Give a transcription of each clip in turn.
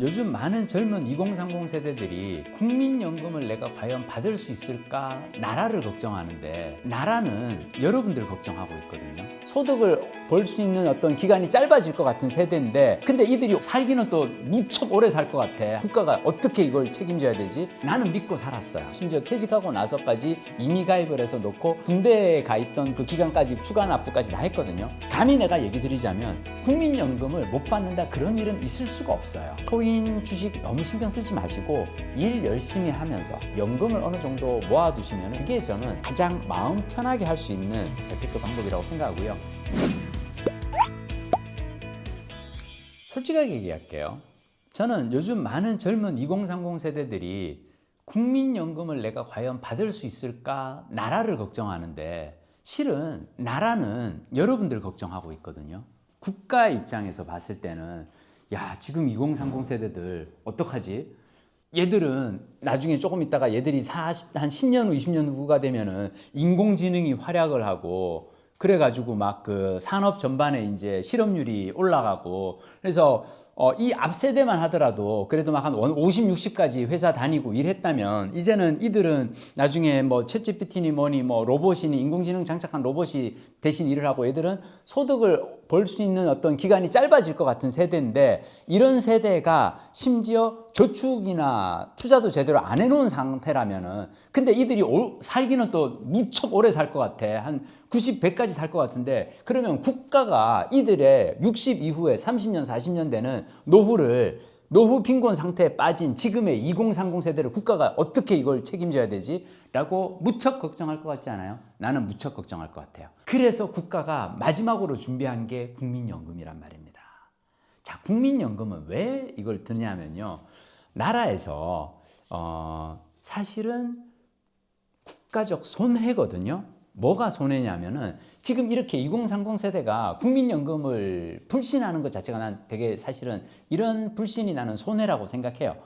요즘 많은 젊은 2030 세대들이 국민연금을 내가 과연 받을 수 있을까 나라를 걱정하는데 나라는 여러분들 걱정하고 있거든요. 소득을 벌 수 있는 어떤 기간이 짧아질 것 같은 세대인데 근데 이들이 살기는 또 무척 오래 살 것 같아. 국가가 어떻게 이걸 책임져야 되지? 나는 믿고 살았어요. 심지어 퇴직하고 나서까지 이미 가입을 해서 놓고 군대에 가 있던 그 기간까지 추가 납부까지 다 했거든요. 감히 내가 얘기 드리자면 국민연금을 못 받는다 그런 일은 있을 수가 없어요. 코인 주식 너무 신경 쓰지 마시고 일 열심히 하면서 연금을 어느 정도 모아두시면 그게 저는 가장 마음 편하게 할 수 있는 재테크 방법이라고 생각하고요. 솔직하게 얘기할게요. 저는 요즘 많은 젊은 2030 세대들이 국민연금을 내가 과연 받을 수 있을까 나라를 걱정하는데 실은 나라는 여러분들 걱정하고 있거든요. 국가 입장에서 봤을 때는 야 지금 2030 세대들 어떡하지? 얘들은 나중에 조금 있다가 얘들이 40, 한 10년 후, 20년 후가 되면은 인공지능이 활약을 하고 그래가지고 막 그 산업 전반에 이제 실업률이 올라가고 그래서 어, 이 앞 세대만 하더라도 그래도 막 한 50, 60까지 회사 다니고 일했다면 이제는 이들은 나중에 뭐 챗GPT니 뭐니 뭐 로봇이니 인공지능 장착한 로봇이 대신 일을 하고 얘들은 소득을 벌 수 있는 어떤 기간이 짧아질 것 같은 세대인데 이런 세대가 심지어 저축이나 투자도 제대로 안 해놓은 상태라면은 근데 이들이 올- 살기는 또 무척 오래 살 것 같아. 한 90, 100까지 살 것 같은데 그러면 국가가 이들의 60 이후에 30년, 40년 되는 노후를 노후 빈곤 상태에 빠진 지금의 2030 세대를 국가가 어떻게 이걸 책임져야 되지? 라고 무척 걱정할 것 같지 않아요? 나는 무척 걱정할 것 같아요. 그래서 국가가 마지막으로 준비한 게 국민연금이란 말입니다. 자, 국민연금은 왜 이걸 드냐면요. 나라에서 어, 사실은 국가적 손해거든요. 뭐가 손해냐면은 지금 이렇게 2030 세대가 국민연금을 불신하는 것 자체가 난 되게 사실은 이런 불신이 나는 손해라고 생각해요.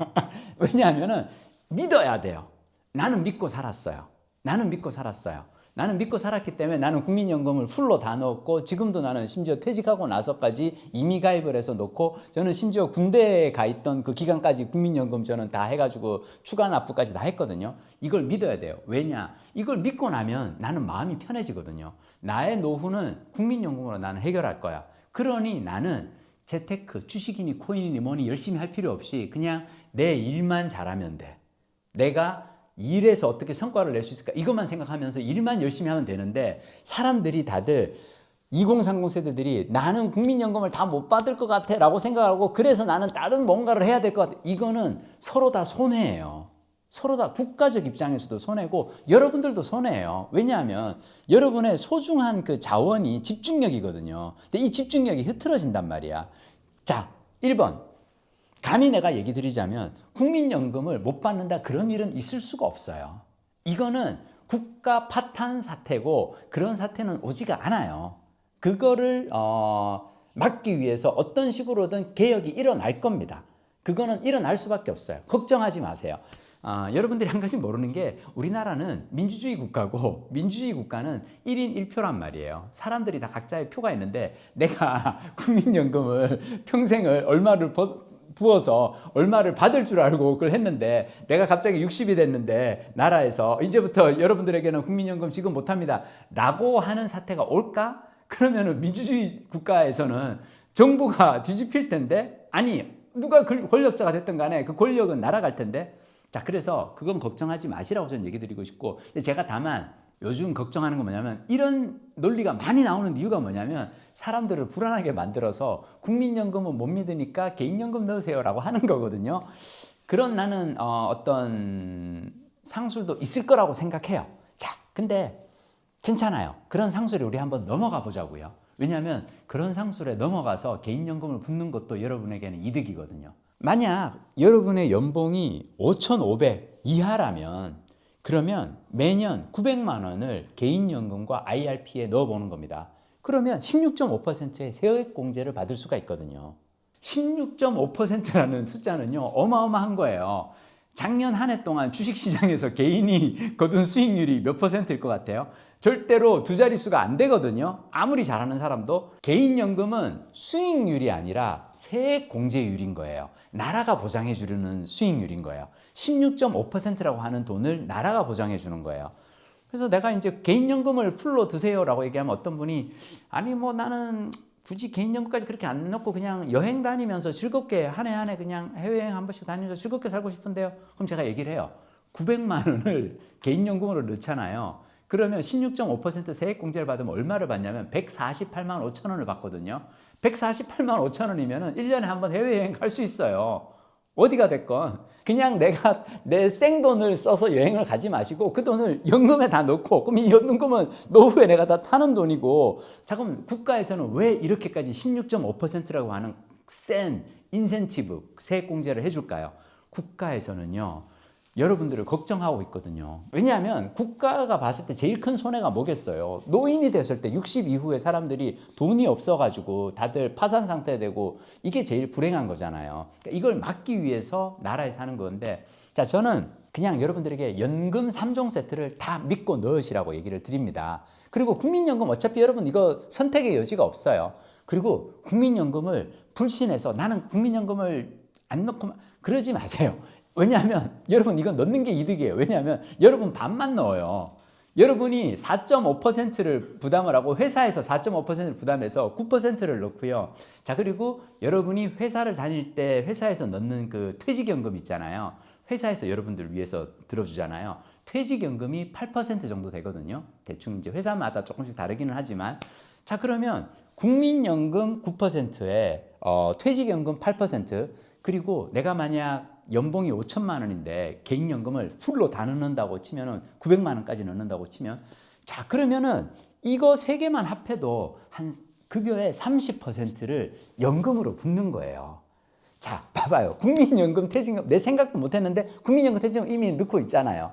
왜냐하면은 믿어야 돼요. 나는 믿고 살았어요. 나는 믿고 살았어요. 나는 믿고 살았기 때문에 나는 국민연금을 풀로 다 넣었고 지금도 나는 심지어 퇴직하고 나서까지 이미 가입을 해서 넣고 저는 심지어 군대에 가 있던 그 기간까지 국민연금 저는 다 해가지고 추가 납부까지 다 했거든요. 이걸 믿어야 돼요. 왜냐? 이걸 믿고 나면 나는 마음이 편해지거든요. 나의 노후는 국민연금으로 나는 해결할 거야. 그러니 나는 재테크, 주식이니 코인이니 뭐니 열심히 할 필요 없이 그냥 내 일만 잘하면 돼. 내가 일에서 어떻게 성과를 낼 수 있을까? 이것만 생각하면서 일만 열심히 하면 되는데 사람들이 다들 2030 세대들이 나는 국민연금을 다 못 받을 것 같아 라고 생각하고 그래서 나는 다른 뭔가를 해야 될 것 같아. 이거는 서로 다 손해예요. 서로 다 국가적 입장에서도 손해고 여러분들도 손해예요. 왜냐하면 여러분의 소중한 그 자원이 집중력이거든요. 근데 이 집중력이 흐트러진단 말이야. 자 1번 감히 내가 얘기 드리자면 국민연금을 못 받는다 그런 일은 있을 수가 없어요. 이거는 국가 파탄 사태고 그런 사태는 오지가 않아요. 그거를 어, 막기 위해서 어떤 식으로든 개혁이 일어날 겁니다. 그거는 일어날 수밖에 없어요. 걱정하지 마세요. 아, 여러분들이 한 가지 모르는 게 우리나라는 민주주의 국가고 민주주의 국가는 1인 1표란 말이에요. 사람들이 다 각자의 표가 있는데 내가 국민연금을 평생을 얼마를 버, 부어서 얼마를 받을 줄 알고 그걸 했는데 내가 갑자기 60이 됐는데 나라에서 이제부터 여러분들에게는 국민연금 지금 못합니다. 라고 하는 사태가 올까? 그러면은 민주주의 국가에서는 정부가 뒤집힐 텐데? 아니 누가 글- 권력자가 됐든 간에 그 권력은 날아갈 텐데? 자 그래서 그건 걱정하지 마시라고 저는 얘기 드리고 싶고 제가 다만 요즘 걱정하는 건 뭐냐면 이런 논리가 많이 나오는 이유가 뭐냐면 사람들을 불안하게 만들어서 국민연금은 못 믿으니까 개인연금 넣으세요라고 하는 거거든요. 그런 나는 어, 어떤 상술도 있을 거라고 생각해요. 자, 근데 괜찮아요. 그런 상술에 우리 한번 넘어가 보자고요. 왜냐하면 그런 상술에 넘어가서 개인연금을 붓는 것도 여러분에게는 이득이거든요. 만약 여러분의 연봉이 5,500 이하라면 그러면 매년 900만 원을 개인연금과 IRP에 넣어보는 겁니다. 그러면 16.5%의 세액 공제를 받을 수가 있거든요. 16.5%라는 숫자는요, 어마어마한 거예요. 작년 한 해 동안 주식시장에서 개인이 거둔 수익률이 몇 퍼센트일 것 같아요? 절대로 두 자릿수가 안 되거든요. 아무리 잘하는 사람도 개인연금은 수익률이 아니라 세액 공제율인 거예요. 나라가 보장해 주는 수익률인 거예요. 16.5%라고 하는 돈을 나라가 보장해 주는 거예요. 그래서 내가 이제 개인연금을 풀로 드세요라고 얘기하면 어떤 분이 아니 뭐 나는 굳이 개인연금까지 그렇게 안 넣고 그냥 여행 다니면서 즐겁게 한 해 한 해 그냥 해외여행 한 번씩 다니면서 즐겁게 살고 싶은데요. 그럼 제가 얘기를 해요. 900만 원을 개인연금으로 넣잖아요. 그러면 16.5% 세액 공제를 받으면 얼마를 받냐면 148만 5천 원을 받거든요. 148만 5천 원이면 1년에 한 번 해외여행 갈 수 있어요. 어디가 됐건 그냥 내가 내 생돈을 써서 여행을 가지 마시고 그 돈을 연금에 다 넣고 그럼 이 연금은 노후에 내가 다 타는 돈이고 자 그럼 국가에서는 왜 이렇게까지 16.5%라고 하는 센 인센티브 세액 공제를 해줄까요? 국가에서는요 여러분들을 걱정하고 있거든요. 왜냐하면 국가가 봤을 때 제일 큰 손해가 뭐겠어요? 노인이 됐을 때 60 이후에 사람들이 돈이 없어가지고 다들 파산 상태 되고 이게 제일 불행한 거잖아요. 그러니까 이걸 막기 위해서 나라에 사는 건데 자 저는 그냥 여러분들에게 연금 3종 세트를 다 믿고 넣으시라고 얘기를 드립니다. 그리고 국민연금 어차피 여러분 이거 선택의 여지가 없어요. 그리고 국민연금을 불신해서 나는 국민연금을 안 넣고 마- 그러지 마세요. 왜냐하면 여러분 이건 넣는 게 이득이에요. 왜냐하면 여러분 반만 넣어요. 여러분이 4.5%를 부담을 하고 회사에서 4.5%를 부담해서 9%를 넣고요. 자 그리고 여러분이 회사를 다닐 때 회사에서 넣는 그 퇴직연금 있잖아요. 회사에서 여러분들 위해서 들어주잖아요. 퇴직연금이 8% 정도 되거든요. 대충 이제 회사마다 조금씩 다르기는 하지만 자 그러면 국민연금 9%에 어, 퇴직연금 8% 그리고 내가 만약 연봉이 5천만 원인데 개인연금을 풀로 다 넣는다고 치면은 900만 원까지 넣는다고 치면 자 그러면은 이거 세 개만 합해도 한 급여의 30%를 연금으로 붓는 거예요. 자 봐봐요 국민연금 퇴직금 내 생각도 못했는데 국민연금 퇴직금 이미 넣고 있잖아요.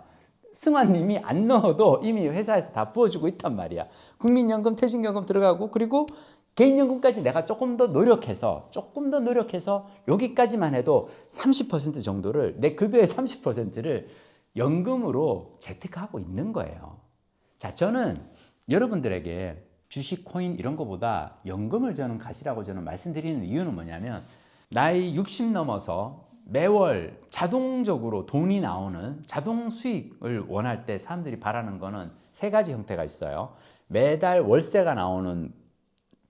승환님이 안 넣어도 이미 회사에서 다 부어주고 있단 말이야. 국민연금, 퇴직연금 들어가고 그리고 개인연금까지 내가 조금 더 노력해서 조금 더 노력해서 여기까지만 해도 30% 정도를 내 급여의 30%를 연금으로 재테크하고 있는 거예요. 자, 저는 여러분들에게 주식, 코인 이런 거보다 연금을 저는 가시라고 저는 말씀드리는 이유는 뭐냐면 나이 60 넘어서 매월 자동적으로 돈이 나오는 자동 수익을 원할 때 사람들이 바라는 거는 세 가지 형태가 있어요. 매달 월세가 나오는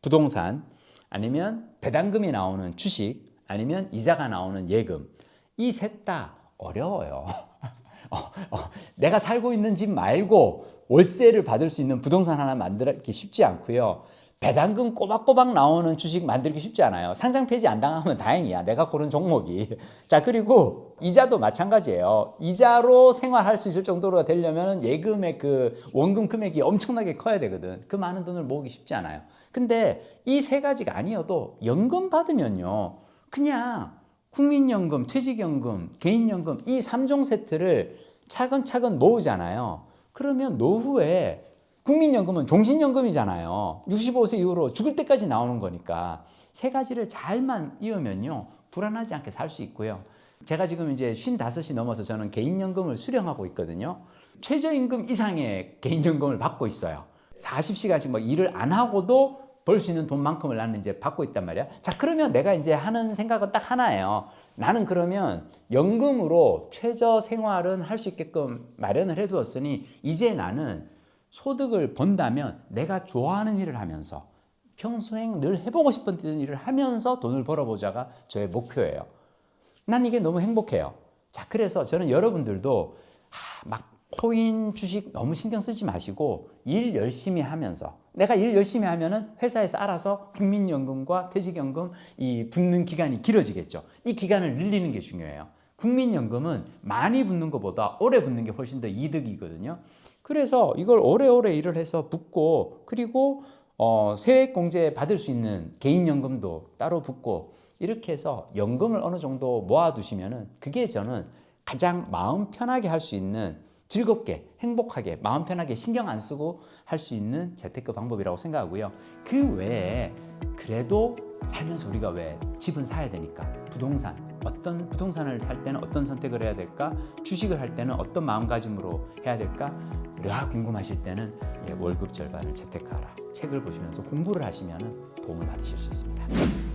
부동산 아니면 배당금이 나오는 주식 아니면 이자가 나오는 예금 이 셋 다 어려워요. 어, 어, 내가 살고 있는 집 말고 월세를 받을 수 있는 부동산 하나 만들기 쉽지 않고요. 배당금 꼬박꼬박 나오는 주식 만들기 쉽지 않아요. 상장 폐지 안 당하면 다행이야. 내가 고른 종목이. 자, 그리고 이자도 마찬가지예요. 이자로 생활할 수 있을 정도로 되려면 예금의 그 원금 금액이 엄청나게 커야 되거든. 그 많은 돈을 모으기 쉽지 않아요. 근데 이 세 가지가 아니어도 연금 받으면요. 그냥 국민연금, 퇴직연금, 개인연금 이 3종 세트를 차근차근 모으잖아요. 그러면 노후에 국민연금은 종신연금이잖아요. 65세 이후로 죽을 때까지 나오는 거니까 세 가지를 잘만 이으면요. 불안하지 않게 살 수 있고요. 제가 지금 이제 55이 넘어서 저는 개인연금을 수령하고 있거든요. 최저임금 이상의 개인연금을 받고 있어요. 40시간씩 뭐 일을 안 하고도 벌 수 있는 돈만큼을 나는 이제 받고 있단 말이야. 자, 그러면 내가 이제 하는 생각은 딱 하나예요. 나는 그러면 연금으로 최저 생활은 할 수 있게끔 마련을 해 두었으니 이제 나는 소득을 번다면 내가 좋아하는 일을 하면서 평소에 늘 해보고 싶었던 일을 하면서 돈을 벌어보자가 저의 목표예요. 난 이게 너무 행복해요. 자, 그래서 저는 여러분들도 하, 막 코인 주식 너무 신경 쓰지 마시고 일 열심히 하면서 내가 일 열심히 하면은 회사에서 알아서 국민연금과 퇴직연금 이 붙는 기간이 길어지겠죠. 이 기간을 늘리는 게 중요해요. 국민연금은 많이 붙는 것보다 오래 붙는 게 훨씬 더 이득이거든요. 그래서 이걸 오래오래 일을 해서 붙고 그리고 어, 세액 공제 받을 수 있는 개인연금도 따로 붙고 이렇게 해서 연금을 어느 정도 모아두시면은 그게 저는 가장 마음 편하게 할 수 있는 즐겁게 행복하게 마음 편하게 신경 안 쓰고 할 수 있는 재테크 방법이라고 생각하고요. 그 외에 그래도 살면서 우리가 왜 집은 사야 되니까 부동산 어떤 부동산을 살 때는 어떤 선택을 해야 될까 주식을 할 때는 어떤 마음가짐으로 해야 될까 뇌가 궁금하실 때는 예, 월급 절반을 재테크하라 책을 보시면서 공부를 하시면 도움을 받으실 수 있습니다.